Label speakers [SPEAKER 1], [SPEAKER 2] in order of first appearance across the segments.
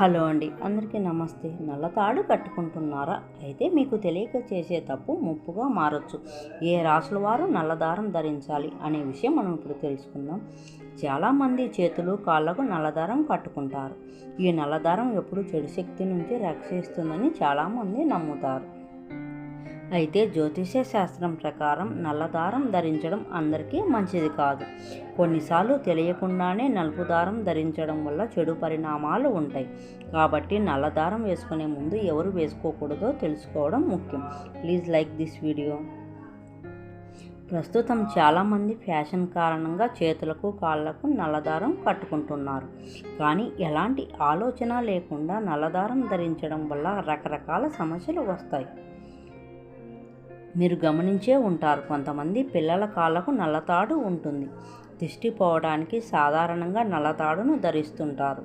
[SPEAKER 1] Hello అండి. అందరికీ నమస్తే. నల్లతాడు కట్టుకుంటున్నారా? అయితే మీకు తెలియక చేసే తప్పు ముప్పుగా మారచ్చు. ఏ రాసుల వారు నల్లదారం ధరించాలి అనే విషయం మనం ఇప్పుడు తెలుసుకుందాం. చాలామంది చేతులు కాళ్ళకు నల్లదారం కట్టుకుంటారు. ఈ నల్లదారం ఎప్పుడు చెడు శక్తి నుంచి రక్షిస్తుందని చాలామంది నమ్ముతారు. అయితే జ్యోతిష శాస్త్రం ప్రకారం నల్లదారం ధరించడం అందరికీ మంచిది కాదు. కొన్నిసార్లు తెలియకుండానే నలుపు దారం ధరించడం వల్ల చెడు పరిణామాలు ఉంటాయి. కాబట్టి నల్లదారం వేసుకునే ముందు ఎవరు వేసుకోకూడదో తెలుసుకోవడం ముఖ్యం. Please like this video. ప్రస్తుతం చాలామంది ఫ్యాషన్ కారణంగా చేతులకు కాళ్ళకు నల్లదారం కట్టుకుంటున్నారు. కానీ ఎలాంటి ఆలోచన లేకుండా నల్లదారం ధరించడం వల్ల రకరకాల సమస్యలు వస్తాయి. మీరు గమనించే ఉంటారు. కొంతమంది పిల్లల కాళ్ళకు నల్లతాడు ఉంటుంది. దిష్టి పోవడానికి సాధారణంగా నల్లతాడును ధరిస్తుంటారు.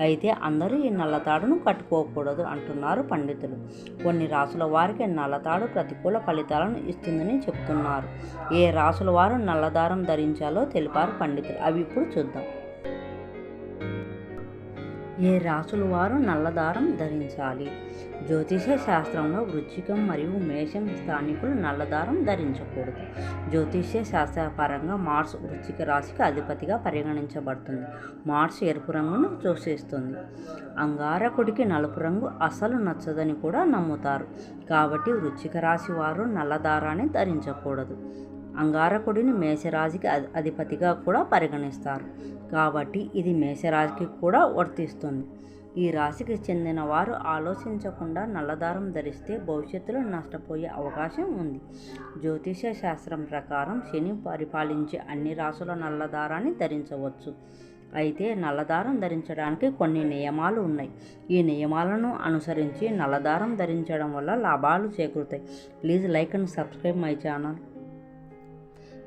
[SPEAKER 1] అయితే అందరూ ఈ నల్లతాడును కట్టుకోకూడదు అంటున్నారు పండితులు. కొన్ని రాసుల వారికి నల్లతాడు ప్రతికూల ఫలితాలను ఇస్తుందని చెప్తున్నారు. ఏ రాసుల వారు నల్లదారం ధరించాలో తెలిపారు పండితులు. అవి ఇప్పుడు చూద్దాం. ఏ రాసుల వారు నల్లదారం ధరించాలి? జ్యోతిష శాస్త్రంలో వృచ్చికం మరియు మేషం స్థానికులు నల్లదారం ధరించకూడదు. జ్యోతిష శాస్త్రపరంగా మార్స్ వృచ్చిక రాశికి అధిపతిగా పరిగణించబడుతుంది. మార్స్ ఎరుపు రంగును సూచిస్తుంది. అంగారకుడికి నలుపు రంగు అసలు నచ్చదని కూడా నమ్ముతారు. కాబట్టి వృచ్చిక రాశి వారు నల్లదారాన్ని ధరించకూడదు. అంగారకుడిని మేషరాశికి అధిపతిగా కూడా పరిగణిస్తారు. కాబట్టి ఇది మేషరాశికి కూడా వర్తిస్తుంది. ఈ రాశికి చెందిన వారు ఆలోచించకుండా నల్లదారం ధరిస్తే భవిష్యత్తులో నష్టపోయే అవకాశం ఉంది. జ్యోతిష శాస్త్రం ప్రకారం శని పరిపాలించే అన్ని రాసుల నల్లదారాన్ని ధరించవచ్చు. అయితే నల్లదారం ధరించడానికి కొన్ని నియమాలు ఉన్నాయి. ఈ నియమాలను అనుసరించి నల్లదారం ధరించడం వల్ల లాభాలు చేకూరుతాయి. Please like and subscribe my channel.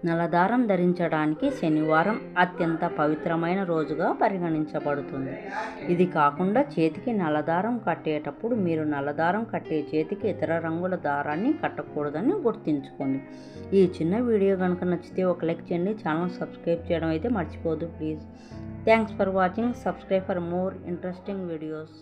[SPEAKER 1] నలదారం ధరించడానికి శనివారం అత్యంత పవిత్రమైన రోజుగా పరిగణించబడుతుంది. ఇది కాకుండా చేతికి నలదారం కట్టేటప్పుడు మీరు నలదారం కట్టే చేతికి ఇతర రంగుల దారాన్ని కట్టకూడదని గుర్తుంచుకోండి. ఈ చిన్న వీడియో కనుక నచ్చితే ఒక లైక్ చేయండి. ఛానల్ సబ్స్క్రైబ్ చేయడం అయితే మర్చిపోదు please. Thanks for watching. Subscribe for more interesting videos.